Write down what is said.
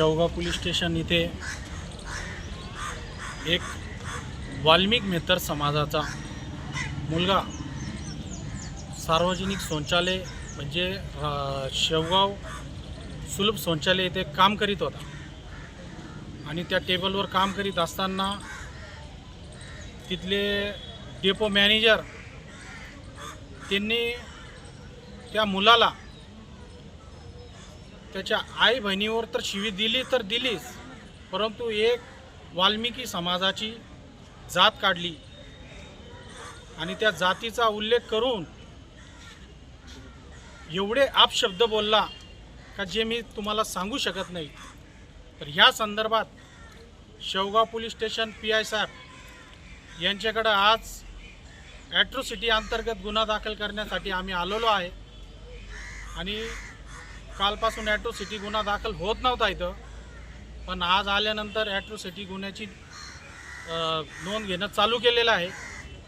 Shevgaon police station इथे एक वाल्मिक मेहतर समाजाचा मुलगा सार्वजनिक शौचालय म्हणजे शेवगाव सुलभ शौचालय इथे काम करीत होता. आणि त्या टेबलवर काम करीत असताना तिथले डेपो मॅनेजर त्यांनी त्या मुलाला त्याच्या आई बहिणीवर तर शिवी दिली तर दिलीच. परंतु एक वाल्मिकी समाजाची जात काढली. आणि त्या जातीचा उल्लेख करून एवढे आपशब्द बोलला का जे मी तुम्हाला सांगू शकत नाही. तर ह्या संदर्भात Shevgaon police station P I साहेब यांच्याकडं आज ॲट्रोसिटी अंतर्गत गुन्हा दाखल करण्यासाठी आम्ही आलेलो आहे. आणि कालपासून ॲट्रोसिटी गुन्हा दाखल होत नव्हता इथं. पण आज आल्यानंतर ॲट्रोसिटी गुन्ह्याची नोंद घेणं चालू केलेलं आहे.